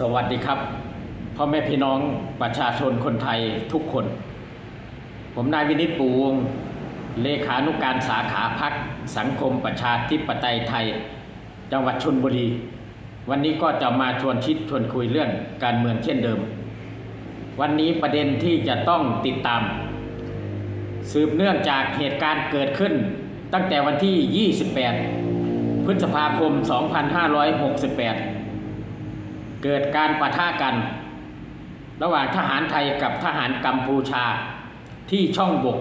สวัสดีครับพ่อแม่พี่น้องประชาชนคนไทยทุกคน ผมนายวินิจปูวงเลขานุการสาขาพักสังคมประชาธิปไตยไทย จังหวัดชนบุรี วันนี้ก็จะมาชวนคิดชวนคุยเรื่องการเมืองเช่นเดิม วันนี้ประเด็นที่จะต้องติดตาม สืบเนื่องจากเหตุการณ์เกิดขึ้น ตั้งแต่วันที่ 28 พฤษภาคม 2568 เกิดการปะทะกัน ระหว่างทหารไทยกับทหารกัมพูชาที่ช่องบก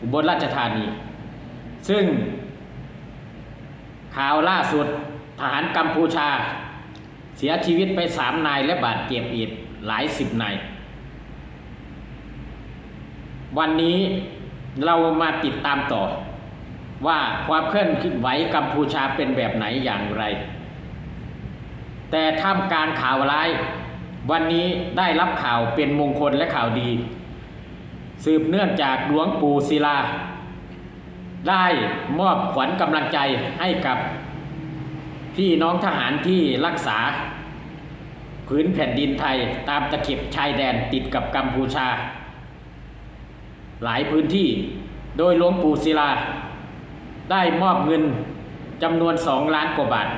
อุบลราชธานี ซึ่งข่าวล่าสุดทหารกัมพูชา เสียชีวิตไปสามนายและบาดเจ็บอีกหลายสิบนาย วันนี้เรามาติดตามต่อว่าความเคลื่อนไหวกัมพูชาเป็นแบบไหนอย่างไร แต่ท่ามกลารข่าวร้าย วันนี้ได้รับข่าวเป็นมงคลและข่าวดี สืบเนื่องจากหลวงปู่ศิลา ได้มอบขวัญกำลังใจให้กับพี่น้องทหารที่รักษา พื้นแผ่นดินไทยตามตะเข็บชายแดนติดกับกัมพูชา หลายพื้นที่โดยหลวงปู่ศิลา ได้มอบเงินจำนวนสองล้านกว่าบาท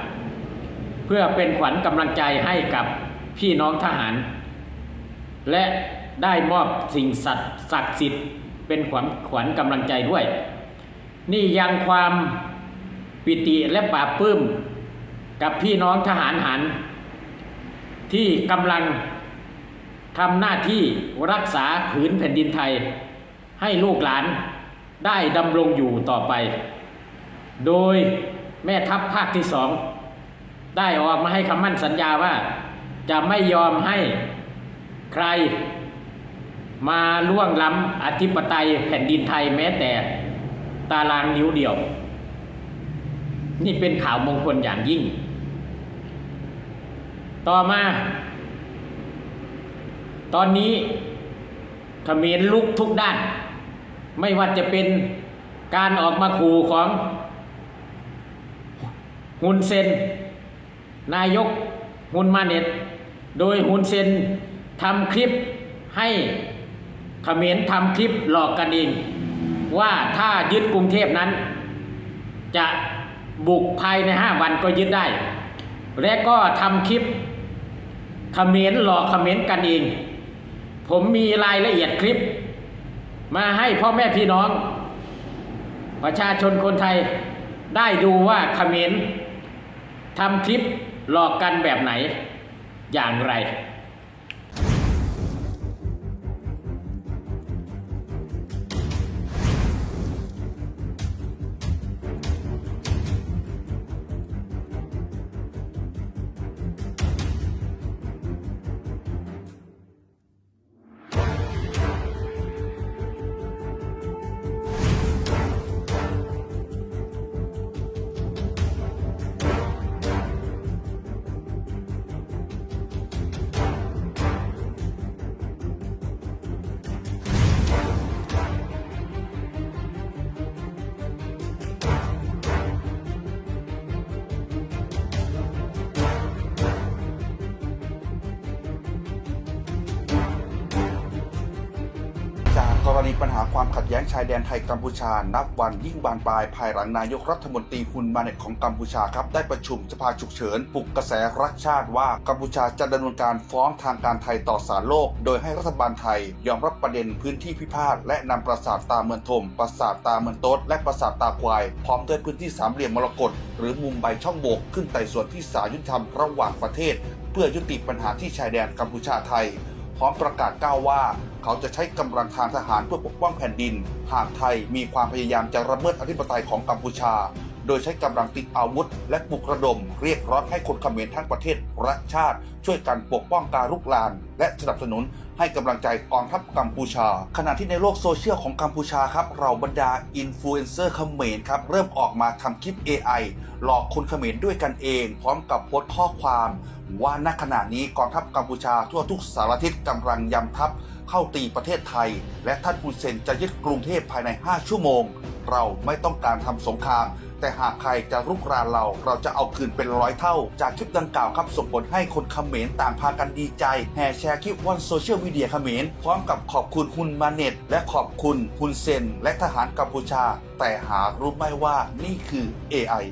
พื่อเป็นขวัญกำลังใจให้กับพี่น้องทหาร และได้มอบสิ่งศักดิ์ศักดิ์สิทธิ์ เป็นขวัญขวัญกำลังใจด้วย นี่ยังความปิติและปลาบปลื้มกับพี่น้องทหารหัน ที่กำลังทำหน้าที่รักษาผืนแผ่นดินไทย ให้ลูกหลานได้ดำรงอยู่ต่อไป โดยแม่ทัพภาคที่สอง ได้ออกมาให้คำมั่นสัญญาว่า จะไม่ยอมให้ใคร มาล่วงล้ำอธิปไตยแผ่นดินไทยแม้แต่ตารางนิ้วเดียว นี่เป็นข่าวมงคลอย่างยิ่ง ต่อมา ตอนนี้เขมรลุกทุกด้าน ไม่ว่าจะเป็นการออกมาขู่ของฮุนเซน นายกฮุนมาเน็ต โดยฮุนเซนทำคลิปให้เขมรทำคลิปหลอกกันเองว่าถ้ายึดกรุงเทพนั้น จะบุกภายในห้าวันก็ยึดได้ และก็ทำคลิปเขมรหลอกเขมรกันเอง ผมมีรายละเอียดคลิป มาให้พ่อแม่พี่น้อง ประชาชนคนไทยได้ดูว่าเขมรทำคลิป หลอกกันแบบไหนอย่างไร รณีปัญหาความขัดแย้งชายแดนไทยกัมพูชา นับวันยิ่งบานปลายภายหลังนายกรัฐมนตรีฮุนมาเน็ตของกัมพูชาครับได้ประชุมสภาฉุกเฉินปลุกกระแสรักชาติว่ากัมพูชาจะดำเนินการฟ้องทางการไทยต่อศาลโลก โดยให้รัฐบาลไทย ยอมรับประเด็นพื้นที่พิพาทและนำปราสาทตาเมืองทมปราสาทตาเมืองโต๊ดและปราสาทตาควาย พร้อมด้วยพื้นที่สามเหลี่ยมมรกตหรือมุมใบช่องโบกขึ้นไต่สวนที่ศาลยุติธรรมระหว่างประเทศ เพื่อยุติปัญหาที่ชายแดนกัมพูชาไทย ร้อมประกาศก้าวว่า เขาจะใช้กำลังทางทหารเพื่อปกป้องแผ่นดิน หากไทยมีความพยายามจะระเมิดอธิปไตยของกัมพูชา โดยใช้กำลังติดอาวุธ และปลุกระดมเรียกร้องให้คนเขมรทั้งประเทศรักชาติ ช่วยกันปกป้องการลุกลาน และสนับสนุนให้กำลังใจกองทัพกัมพูชา ขณะที่ในโลกโซเชียลของกัมพูชาครับเราบรรดาอินฟลูเอนเซอร์เขมรครับเริ่มออกมาทำคลิป AI หลอกคนเขมรด้วยกันเอง พร้อมกับโพสต์ข้อความ ว่าณขณะนี้กองทัพกัมพูชาทั่วทุกสารทิศกำลังยำทัพเข้าตีประเทศไทย และท่านฮุนเซนจะยึดกรุงเทพภายใน 5 ชั่วโมง เราไม่ต้องการทำสงคราม แต่หากใครจะรุกรานเราเราจะเอาคืนเป็นร้อยเท่า จากคลิปดังกล่าวครับส่งผลให้คนเขมรต่างพากันดีใจ แห่แชร์คลิปวันโซเชียลมีเดียเขมรพร้อมกับขอบคุณฮุนมาเน็ต และขอบคุณฮุนเซน และทหารกัมพูชา แต่หารู้ไหมว่านี่คือ AI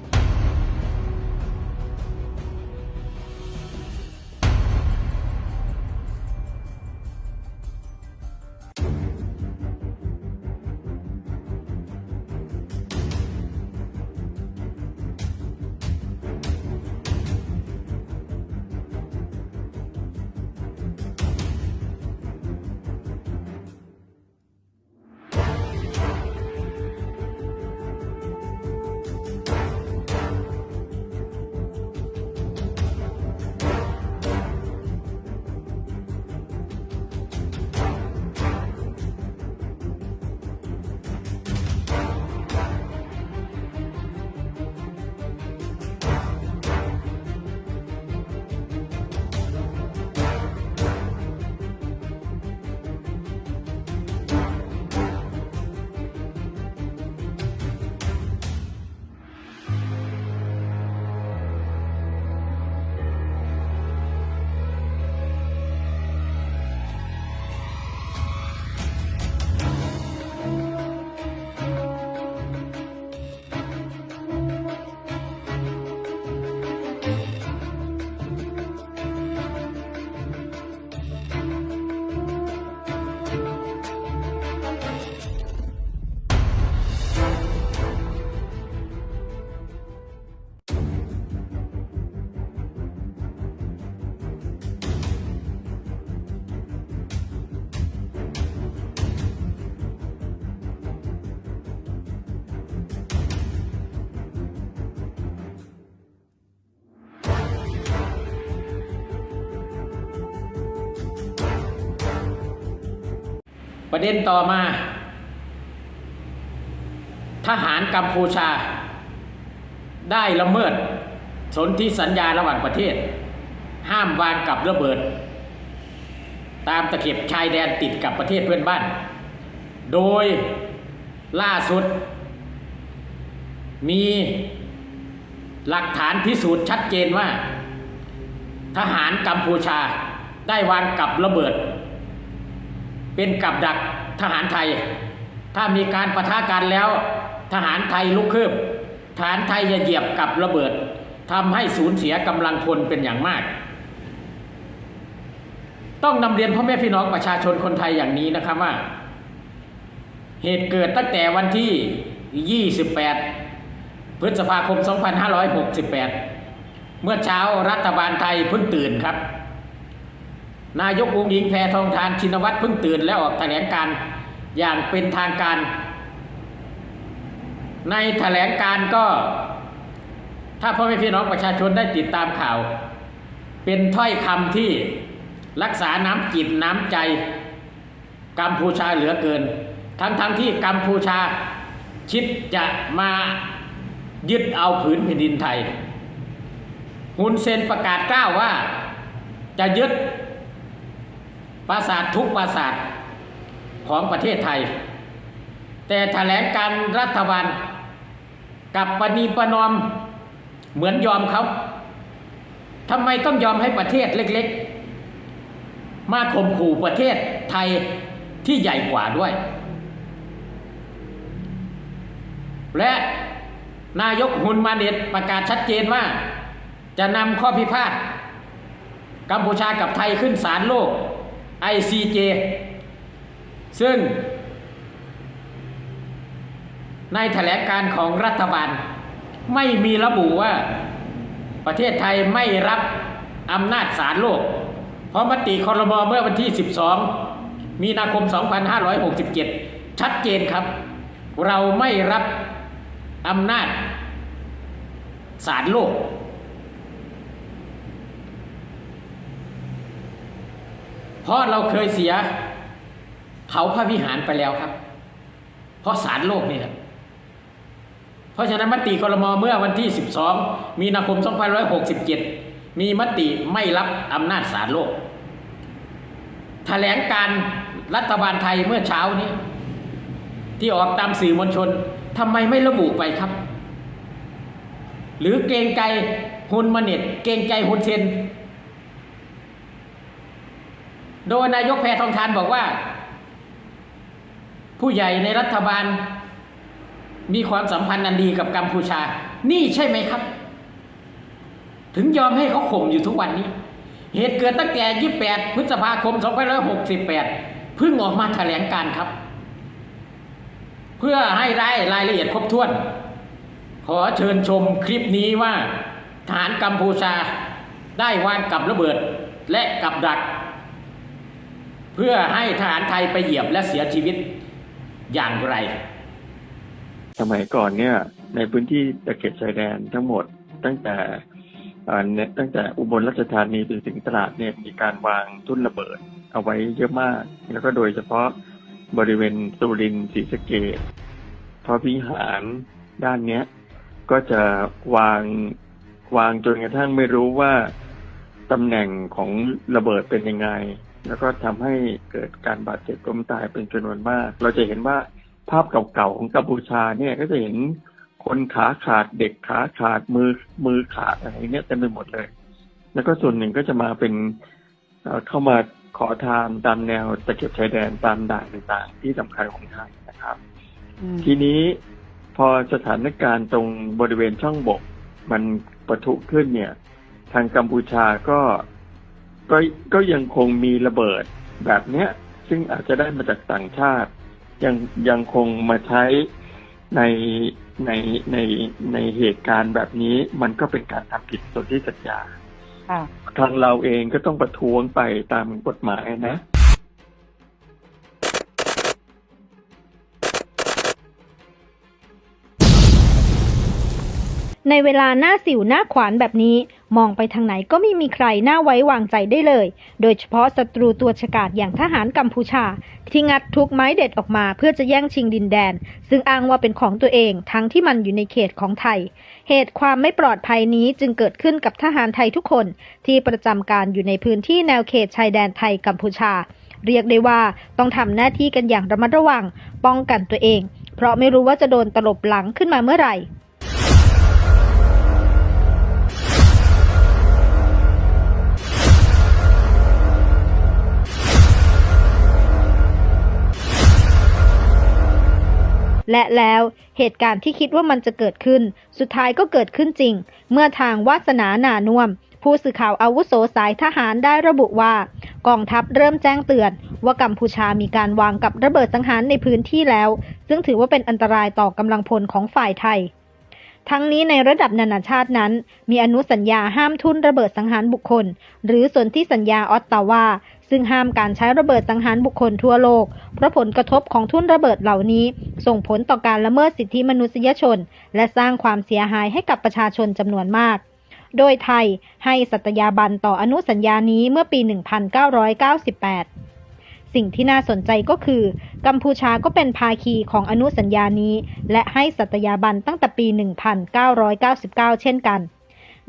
ประเด็นต่อมา ทหารกัมพูชา ได้ละเมิด สนธิสัญญาระหว่างประเทศ ห้ามวางกับระเบิด ตามตะเข็บชายแดนติดกับประเทศเพื่อนบ้าน โดยล่าสุด มีหลักฐานพิสูจน์ชัดเจนว่า ทหารกัมพูชาได้วางกับระเบิด เป็นกับดักทหารไทย ถ้ามีการประทะกันแล้ว ทหารไทยลุกคืบทหารไทยจะเหยียบกับระเบิดทำให้สูญเสียกำลังพลเป็นอย่างมาก ต้องนำเรียนพ่อแม่พี่น้องประชาชนคนไทยอย่างนี้นะครับว่า เหตุเกิดตั้งแต่วันที่ 28 พฤษภาคม 2568 เมื่อเช้ารัฐบาลไทยเพิ่งตื่นครับ นายกองค์หญิงแพทองทานชินวัตรเพิ่งตื่นและออกแถลงการอย่างเป็นทางการ ในแถลงการก็ ถ้าพ่อแม่พี่น้องประชาชนได้ติดตามข่าว เป็นถ้อยคำที่รักษาน้ำจิตน้ำใจ กัมพูชาเหลือเกิน ทั้งๆทที่กัมพูชาคิดจะมายึดเอาผืนแผ่นดินไทยฮุนเซนประกาศกล้าวว่าจะยึด ปราสาททุกปราสาทของประเทศไทย แต่แถลงการรัฐบาลกับปณีประนอมเหมือนยอมเขาทำไมต้องยอมให้ประเทศเล็กๆ มาข่มขู่ประเทศไทยที่ใหญ่กว่าด้วย และนายกฮุนมาเน็ตประกาศชัดเจนว่า จะนำข้อพิพาทกัมพูชากับไทยขึ้นศาลโลก ICJ ซึ่ง ในแถลงการของรัฐบาล ไม่มีระบุว่าประเทศไทยไม่รับอำนาจศาลโลก เพราะมติคอรมอเมื่อวันที่ 12 มีนาคม 2567 ชัดเจนครับ เราไม่รับอำนาจศาลโลก เพราะเราเคยเสียเขาพระวิหารไปแล้วครับ เพราะศาลโลกนี่แหละเพราะฉะนั้นมติครมเมื่อวันที่ 12 มีนาคม 2567 มีมติไม่รับอำนาจศาลโลกแถลงการรัฐบาลไทยเมื่อเช้านี้ ที่ออกตามสื่อมวลชนทำไมไม่ระบุไปครับ หรือเกรงใจฮุนมเน็ตเกรงใจฮุนเซน โดยนายกแพทองทานบอกว่า ผู้ใหญ่ในรัฐบาล มีความสัมพันธ์อันดีกับกัมพูชา นี่ใช่ไหมครับ ถึงยอมให้เขาข่มอยู่ทุกวันนี้ เหตุเกิดตั้งแต่ 28 พฤษภาคม 2568 เพิ่งออกมาแถลงการครับ เพื่อให้ได้รายละเอียดครบถ้วน ขอเชิญชมคลิปนี้ว่าทหารกัมพูชาได้วางกับระเบิดและกับดัก พื่อให้ทหารไทยไปเหยียบและเสียชีวิตอย่างไร สมัยก่อนเนี่ย ในพื้นที่ตะเข็บชายแดนทั้งหมดตั้งแต่ตั้งแต่อุบลราชธานีไปถึงตราดเนี่ยมีการวางทุ่นระเบิดเอาไว้เยอะมาก แล้วก็โดยเฉพาะบริเวณสุรินทร์ศรีสะเกดพระวิหารด้านเนี้ย ก็จะวางวางจนกระทั่งไม่รู้ว่าตำแหน่งของระเบิดเป็นยังไง แล้วก็ทำให้เกิดการบาดเจ็บล้มตายเป็นจำนวนมาก เราจะเห็นว่าภาพเก่าๆของกัมพูชาเนี่ยก็จะเห็นคนขาขาดเด็กขาขาดมือมือขาดอะไรเนี่ยเต็มไปหมดเลย แล้วก็ส่วนหนึ่งก็จะมาเป็นเอ่อเข้ามาขอทานตามแนวตะเข็บชายแดนตามด่านต่างๆ ที่สำคัญของไทยนะครับ ทีนี้พอสถานการณ์ตรงบริเวณช่องบก มันปะทุขึ้นเนี่ย ทางกัมพูชาก็ ก็ก็ยังคงมีระเบิดแบบเนี้ย ซึ่งอาจจะได้มาจากต่างชาติ ยังยังคงมาใช้ในในในในเหตุการณ์แบบนี้มันก็เป็นการทำผิดสนธิสัญญาค่ะทางเราเองก็ต้องประท้วงไปตามกฎหมายนะในเวลาหน้าสิวหน้าขวานแบบนี้ มองไปทางไหนก็ไม่มีใครน่าไว้วางใจได้เลย โดยเฉพาะศัตรูตัวฉกาจอย่างทหารกัมพูชา ที่งัดทุกไม้เด็ดออกมาเพื่อจะแย่งชิงดินแดน ซึ่งอ้างว่าเป็นของตัวเองทั้งที่มันอยู่ในเขตของไทย เหตุความไม่ปลอดภัยนี้จึงเกิดขึ้นกับทหารไทยทุกคน ที่ประจำการอยู่ในพื้นที่แนวเขตชายแดนไทยกัมพูชา เรียกได้ว่าต้องทำหน้าที่กันอย่างระมัดระวัง ป้องกันตัวเอง เพราะไม่รู้ว่าจะโดนตลบหลังขึ้นมาเมื่อไหร่ และแล้วเหตุการณ์ที่คิดว่ามันจะเกิดขึ้น สุดท้ายก็เกิดขึ้นจริง เมื่อทางวาสนาหนานุ่มผู้สื่อข่าวอาวุโสสายทหารได้ระบุว่า กองทัพเริ่มแจ้งเตือน ว่ากัมพูชามีการวางกับระเบิดสังหารในพื้นที่แล้ว ซึ่งถือว่าเป็นอันตรายต่อกำลังพลของฝ่ายไทยทั้งนี้ในระดับนานาชาตินั้น มีอนุสัญญาห้ามทุนระเบิดสังหารบุคคล หรือส่วนธิสัญญาออตตาวา ซึ่งห้ามการใช้ระเบิดสังหารบุคคลทั่วโลก เพราะผลกระทบของทุ่นระเบิดเหล่านี้ ส่งผลต่อการละเมิดสิทธิมนุษยชน และสร้างความเสียหายให้กับประชาชนจำนวนมาก โดยไทยให้สัตยาบันต่ออนุสัญญานี้เมื่อปี 1998สิ่งที่น่าสนใจก็คือ กัมพูชาก็เป็นภาคีของอนุสัญญานี้ และให้สัตยาบันตั้งแต่ปี 1999 เช่นกัน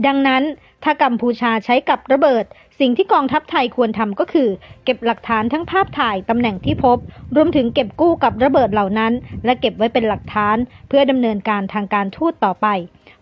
ดังนั้น ถ้ากัมพูชาใช้กับระเบิด สิ่งที่กองทัพไทยควรทำก็คือ เก็บหลักฐานทั้งภาพถ่ายตำแหน่งที่พบ รวมถึงเก็บกู้กับระเบิดเหล่านั้น และเก็บไว้เป็นหลักฐาน เพื่อดำเนินการทางการทูตต่อไป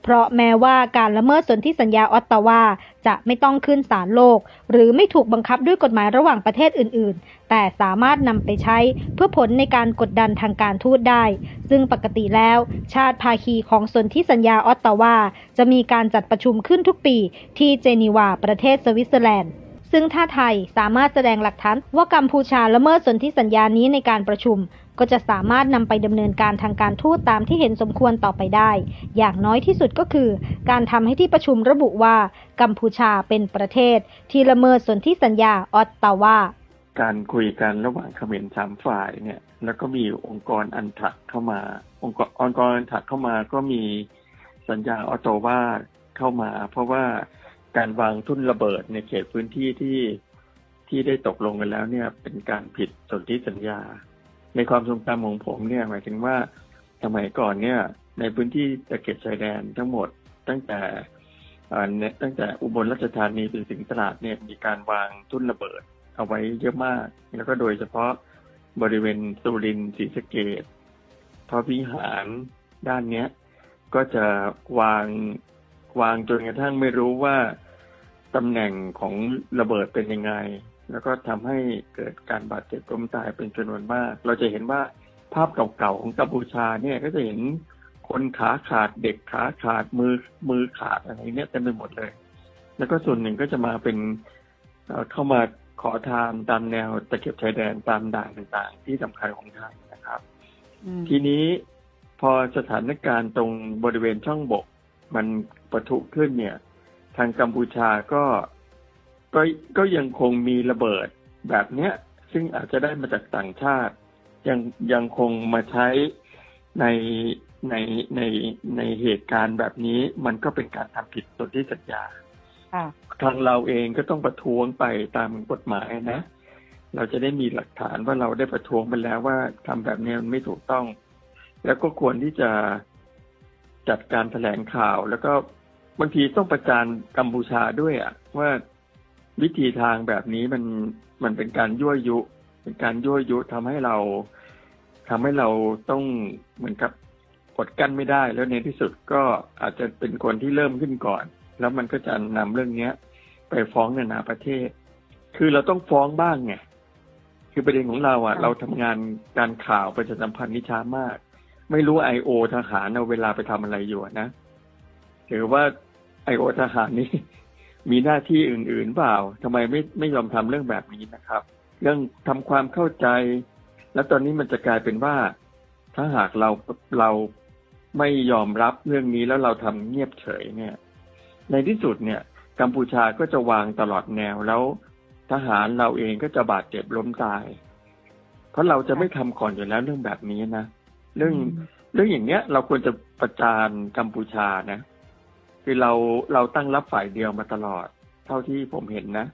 เพราะแม้ว่าการละเมิดสนธิสัญญาออตตาวาจะไม่ต้องขึ้นศาลโลก หรือไม่ถูกบังคับด้วยกฎหมายระหว่างประเทศอื่น ๆ แต่สามารถนำไปใช้เพื่อผลในการกดดันทางการทูตได้ ซึ่งปกติแล้ว ชาติภาคีของสนธิสัญญาออตตาวาจะมีการจัดประชุมขึ้นทุกปี ที่เจนีวาประเทศสวิตเซอร์แลนด์ซึ่งถ้าไทยสามารถแสดงหลักฐานว่ากัมพูชาละเมิดสนธิสัญญานี้ในการประชุม ก็จะสามารถนำไปดำเนินการทางการทูตตามที่เห็นสมควรต่อไปได้ อย่างน้อยที่สุดก็คือ การทำให้ที่ประชุมระบุว่า กัมพูชาเป็นประเทศ ที่ละเมิดสนธิสัญญาออตตาวาการคุยกันระหว่างเขมรสามฝ่ายเนี่ย แล้วก็มีองค์กรอันถัดเข้ามา องค์กรองค์กรอันถัดเข้ามาก็มีสัญญาออโตวาเข้ามา เพราะว่าการวางทุ่นระเบิดในเขตพื้นที่ที่ที่ได้ตกลงกันแล้วเนี่ย เป็นการผิดสนธิสัญญา ในความทรงจำของผมเนี่ยหมายถึงว่าสมัยก่อนเนี่ย ในพื้นที่ตะเข็บชายแดนทั้งหมดตั้งแต่ตั้งแต่อุบลราชธานีไปถึงตราดเนี่ยมีการวางทุ่นระเบิดเอาไว้เยอะมาก แล้วก็โดยเฉพาะบริเวณสุรินทร์ศรีสะเกดพระวิหารด้านเนี้ย ก็จะวางวางจนกระทั่งไม่รู้ว่าตำแหน่งของระเบิดเป็นยังไง แล้วก็ทำให้เกิดการบาดเจ็บล้มตายเป็นจำนวนมาก เราจะเห็นว่าภาพเก่าๆของกัมพูชาเนี่ยก็จะเห็นคนขาขาดเด็กขาขาดมือมือขาดอะไรเนี่ยเต็มไปหมดเลย แล้วก็ส่วนหนึ่งก็จะมาเป็นเอ่อเข้ามาขอทานตามแนวตะเข็บชายแดนตามด่านต่างๆ ที่สำคัญของไทยนะครับ ทีนี้พอสถานการณ์ตรงบริเวณช่องบก มันปะทุขึ้นเนี่ย ทางกัมพูชาก็ ก็ก็ยังคงมีระเบิดแบบเนี้ย ซึ่งอาจจะได้มาจากต่างชาติ ยังยังคงมาใช้ในในในในเหตุการณ์แบบนี้มันก็เป็นการทำผิดสนธิสัญญาค่ะทางเราเองก็ต้องประท้วงไปตามกฎหมายนะ เราจะได้มีหลักฐานว่าเราได้ประท้วงไปแล้วว่าทำแบบนี้มันไม่ถูกต้อง แล้วก็ควรที่จะจัดการแถลงข่าว แล้วก็บางทีต้องประจานกัมพูชาด้วยอะว่า วิธีทางแบบนี้มันมันเป็นการยั่วยุ เป็นการยั่วยุทำให้เราทำให้เราต้องเหมือนกับกดกั้นไม่ได้ แล้วในที่สุดก็อาจจะเป็นคนที่เริ่มขึ้นก่อน แล้วมันก็จะนำเรื่องเนี้ย ไปฟ้องนานาประเทศ คือเราต้องฟ้องบ้างไงคือประเด็นของเราอะค่ะเราทำงานการข่าวประชาสัมพันธ์นิช้ามาก ไม่รู้ไอโอทหารเอาเวลาไปทำอะไรอยู่อะนะหรือว่าไอโอทหารนี่ มีหน้าที่อื่นๆเปล่าทำไมไม่ไม่ยอมทำเรื่องแบบนี้นะครับ เรื่องทำความเข้าใจ แล้วตอนนี้มันจะกลายเป็นว่า ถ้าหากเราเราไม่ยอมรับเรื่องนี้แล้วเราทำเงียบเฉยเนี่ย ในที่สุดเนี่ย กัมพูชาก็จะวางตลอดแนวแล้วทหารเราเองก็จะบาดเจ็บล้มตาย เพราะเราจะไม่ทำก่อนอยู่แล้วเรื่องแบบนี้นะเรื่องเรื่องอย่างเนี้ย เราควรจะประจานกัมพูชานะ คือเราเราตั้งรับฝ่ายเดียวมาตลอด เท่าที่ผมเห็นนะ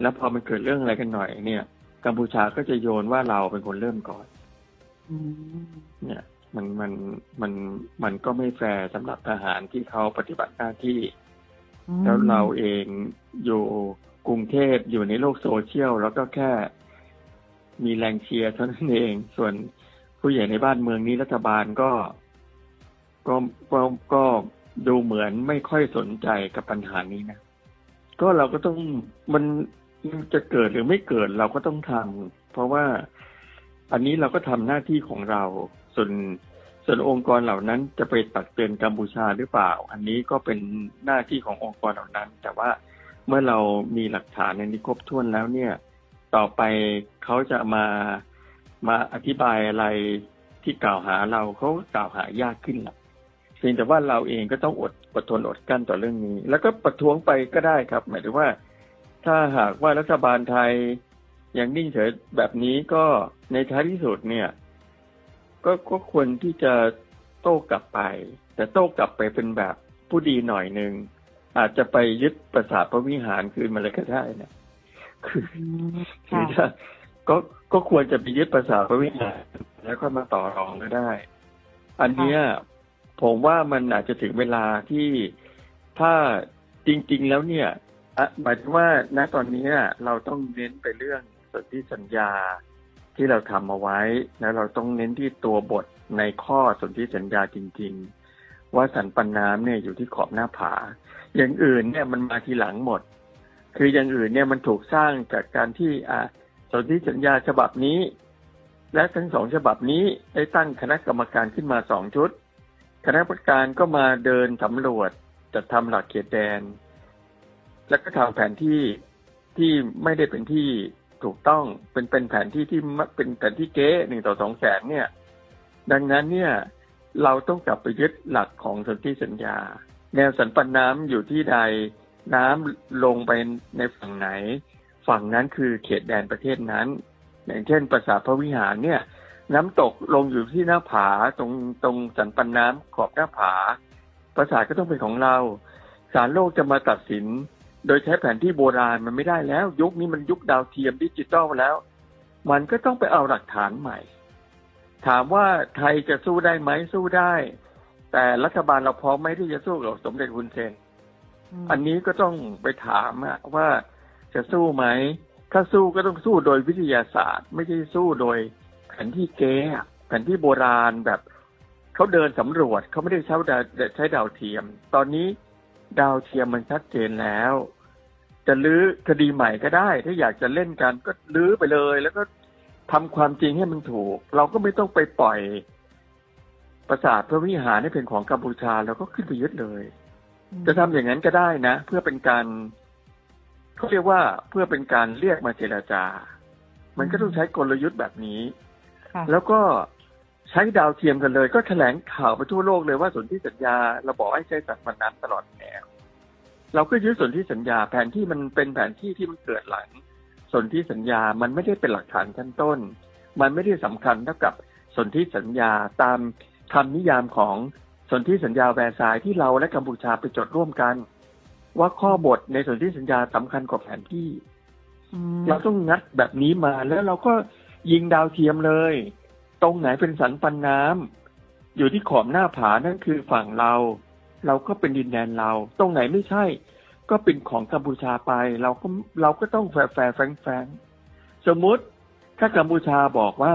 แล้วพอมันเกิดเรื่องอะไรกันหน่อยเนี่ย กัมพูชาก็จะโยนว่าเราเป็นคนเริ่มก่อนเนี่ย มันมันมันมันก็ไม่แฟร์สำหรับทหารที่เขาปฏิบัติหน้าที่ แล้วเราเองอยู่กรุงเทพอยู่ในโลกโซเชียลแล้วก็แค่มีแรงเชียร์เท่านั้นเอง ส่วนผู้ใหญ่ในบ้านเมืองนี้รัฐบาลก็ ก็ก็ก็ ดูเหมือนไม่ค่อยสนใจกับปัญหานี้นะก็เราก็ต้องมันจะเกิดหรือไม่เกิดเราก็ต้องทำเพราะว่าอันนี้เราก็ทำหน้าที่ของเรา ส่วนส่วนองค์กรเหล่านั้นจะไปตักเตือนกัมพูชาหรือเปล่า อันนี้ก็เป็นหน้าที่ขององค์กรเหล่านั้น แต่ว่าเมื่อเรามีหลักฐานในนี้ครบถ้วนแล้วเนี่ย ต่อไปเขาจะมามาอธิบายอะไรที่กล่าวหาเราเขากล่าวหายากขึ้นแหละ พียงแต่ว่าเราเองก็ต้องอดอดทนอดกลั้นต่อเรื่องนี้ แล้วก็ประท้วงไปก็ได้ครับ หมายถึงว่า ถ้าหากว่ารัฐบาลไทยยังนิ่งเฉยแบบนี้ก็ในท้ายที่สุดเนี่ย ก็ก็ควรที่จะโต้กลับไป แต่โต้กลับไปเป็นแบบผู้ดีหน่อยหนึ่งอาจจะไปยึดประสาทพระวิหารคืนมาเลยก็ได้นะคืออืมคือค่ะถ้าก็ก็ควรจะไปยึดประสาทพระวิหารแล้วก็มาต่อรองก็ได้ อันเนี้ย ผมว่ามันอาจจะถึงเวลาที่ถ้าจริง ๆ แล้วเนี่ยอะหมายถึงว่าณตอนนี้เราต้องเน้นไปเรื่องสนธิสัญญาที่เราทำเอาไว้ แล้วเราต้องเน้นที่ตัวบทในข้อสนธิสัญญาจริง ๆ ว่าสันปันน้ำเนี่ยอยู่ที่ขอบหน้าผา อย่างอื่นเนี่ยมันมาทีหลังหมด คืออย่างอื่นเนี่ยมันถูกสร้างจากการที่อ่าสนธิสัญญาฉบับนี้ และทั้งสองฉบับนี้ได้ตั้งคณะกรรมการขึ้นมาสองชุด คณะกรรมการก็มาเดินสำรวจจัดทำหลักเขตแดน แล้วก็ทำแผนที่ที่ไม่ได้เป็นที่ถูกต้องเป็นเป็นแผนที่ที่มะเป็นแผนที่เก๊หนึ่งต่อสองแสนเนี่ย ดังนั้นเนี่ย เราต้องกลับไปยึดหลักของสนธิสัญญา แนวสันปันน้ำอยู่ที่ใดน้ำลงไปในฝั่งไหน ฝั่งนั้นคือเขตแดนประเทศนั้น อย่างเช่นปราสาทพระวิหารเนี่ย น้ำตกลงอยู่ที่หน้าผาตรงตรงสันปันน้ำขอบหน้าผา ปราสาทก็ต้องเป็นของเราศาลโลกจะมาตัดสิน โดยใช้แผนที่โบราณมันไม่ได้แล้ว ยุคนี้มันยุคดาวเทียมดิจิตอลแล้ว มันก็ต้องไปเอาหลักฐานใหม่ ถามว่าไทยจะสู้ได้ไหมสู้ได้ แต่รัฐบาลเราพร้อมไหมที่จะสู้กับสมเด็จฮุนเซนอันนี้ก็ต้องไปถามอะว่าจะสู้ไหมถ้าสู้ก็ต้องสู้โดยวิทยาศาสตร์ ไม่ใช่สู้โดยแผนที่เก๊แผนที่โบราณแบบเขาเดินสำรวจเขาไม่ได้ใช้ดาวใช้ดาวเทียม ตอนนี้ดาวเทียมมันชัดเจนแล้ว จะลื้อคดีใหม่ก็ได้ ถ้าอยากจะเล่นกันก็ลื้อไปเลย แล้วก็ทำความจริงให้มันถูก เราก็ไม่ต้องไปปล่อยประสาทพระวิหารให้เป็นของกัมพูชาแล้วก็ขึ้นไปยึดเลย จะทำอย่างนั้นก็ได้นะ เพื่อเป็นการเขาเรียกว่าเพื่อเป็นการเรียกมาเจรจา มันก็ต้องใช้กลยุทธ์แบบนี้ แล้วก็ใช้ดาวเทียมกันเลย ก็แถลงข่าวไปทั่วโลกเลยว่าสนธิสัญญาเราบอกให้ใช้สัตว์มันนั้นตลอดแนวเราก็ยึดสนธิสัญญาแผนที่มันเป็นแผนที่ที่มันเกิดหลังสนธิสัญญามันไม่ได้เป็นหลักฐานชั้นต้น มันไม่ได้สำคัญเท่ากับสนธิสัญญาตามคำนิยามของสนธิสัญญาแวร์ซายน์ที่เราและกัมพูชาไปจดร่วมกัน ว่าข้อบทในสนธิสัญญาสำคัญกว่าแผนที่อืมเราต้องงัดแบบนี้มาแล้วเราก็ ยิงดาวเทียมเลย ตรงไหนเป็นสันปันน้ำอยู่ที่ขอบหน้าผานั่นคือฝั่งเรา เราก็เป็นดินแดนเรา ตรงไหนไม่ใช่ ก็เป็นของกัมพูชาไป เราก็เราก็ต้องแฟร์แฟร์แฟรงแฟรงสมมุติถ้ากัมพูชาบอกว่า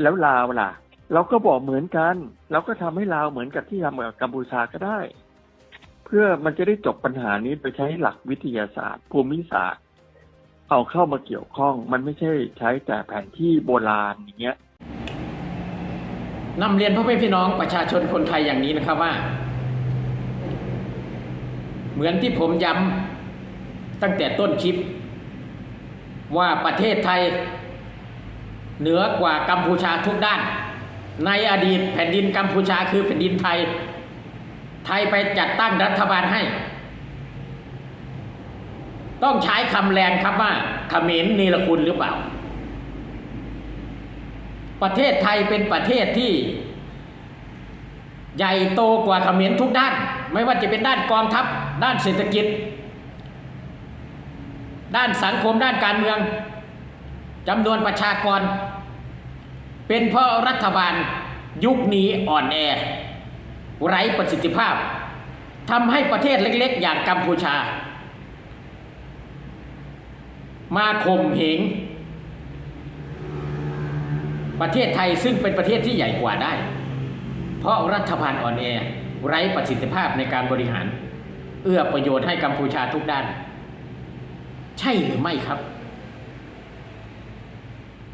แล้วลาวล่ะ เราก็บอกเหมือนกัน เราก็ทำให้ลาวเหมือนกับที่ทำกับกัมพูชาก็ได้ เพื่อมันจะได้จบปัญหานี้โดยใช้หลักวิทยาศาสตร์ ภูมิศาสตร์ เอาเข้ามาเกี่ยวข้อง มันไม่ใช่ใช้แต่แผนที่โบราณอย่างเงี้ยนำเรียนพ่อแม่พี่น้องประชาชนคนไทยอย่างนี้นะครับว่า เหมือนที่ผมย้ำตั้งแต่ต้นคลิป ว่าประเทศไทย เหนือกว่ากัมพูชาทุกด้าน ในอดีตแผ่นดินกัมพูชาคือแผ่นดินไทย ไทยไปจัดตั้งรัฐบาลให้ ต้องใช้คำแรงครับว่าเขมรนีรคุณหรือเปล่า ประเทศไทยเป็นประเทศที่ใหญ่โตกว่าเขมรทุกด้าน ไม่ว่าจะเป็นด้านกองทัพ ด้านเศรษฐกิจ ด้านสังคมด้านการเมืองจำนวนประชากร เป็นเพราะรัฐบาลยุคนี้อ่อนแอ ไร้ประสิทธิภาพทำให้ประเทศเล็ก ๆ อย่างกัมพูชา มาข่มเหงประเทศไทยซึ่งเป็นประเทศที่ใหญ่กว่าได้ เพราะรัฐบาลอ่อนแอไร้ประสิทธิภาพในการบริหาร เอื้อประโยชน์ให้กัมพูชาทุกด้าน ใช่หรือไม่ครับ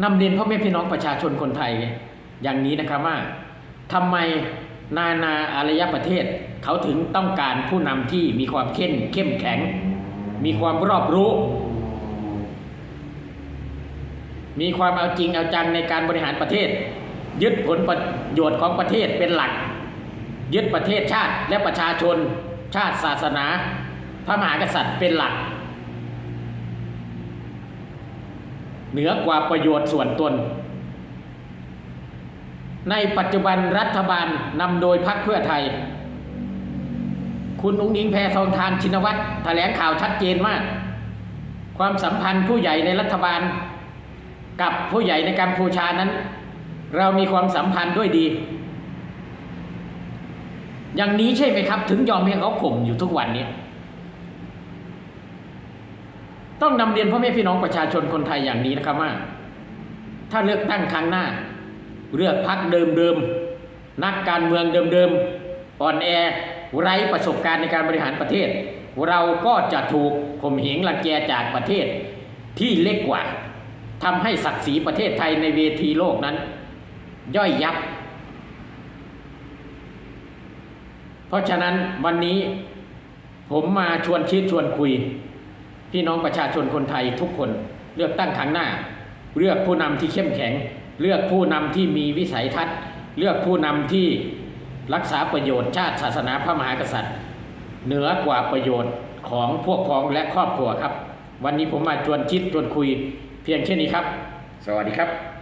นำเรียนพ่อแม่พี่น้องประชาชนคนไทย อย่างนี้นะครับว่าทำไมนานาอารยประเทศเขาถึงต้องการผู้นำที่มีความเข้มเข้มแข็ง มีความรอบรู้ มีความเอาจริงเอาจังในการบริหารประเทศ ยึดผลประโยชน์ของประเทศเป็นหลัก ยึดประเทศชาติและประชาชน ชาติศาสนา พระมหากษัตริย์เป็นหลัก เหนือกว่าประโยชน์ส่วนตน ในปัจจุบันรัฐบาลนำโดยพรรคเพื่อไทย คุณอุ้งอิงแพทองทานชินวัตรแถลงข่าวชัดเจนมาก ความสัมพันธ์ผู้ใหญ่ในรัฐบาล กับผู้ใหญ่ในกัมพูชานั้น เรามีความสัมพันธ์ด้วยดี อย่างนี้ใช่ไหมครับ ถึงยอมให้เขาข่มอยู่ทุกวันนี้ ต้องนำเรียนพ่อแม่พี่น้องประชาชนคนไทยอย่างนี้นะครับว่า ถ้าเลือกตั้งครั้งหน้า เลือกพักเดิมๆนักการเมืองเดิมๆอ่อนแอไร้ประสบการณ์ในการบริหารประเทศ เราก็จะถูกข่มเหงรังแกจากประเทศที่เล็กกว่า ทำให้ศักดิ์ศรีประเทศไทยในเวทีโลกนั้น ย่อยยับ เพราะฉะนั้นวันนี้ผมมาชวนคิดชวนคุย พี่น้องประชาชนคนไทยทุกคนเลือกตั้งครั้งหน้า เลือกผู้นำที่เข้มแข็ง เลือกผู้นำที่มีวิสัยทัศน์ เลือกผู้นำที่รักษาประโยชน์ชาติศาสนาพระมหากษัตริย์ เหนือกว่าประโยชน์ของพวกพ้องและครอบครัวครับ วันนี้ผมมาชวนคิดชวนคุย เพียงแค่นี้ครับ สวัสดีครับ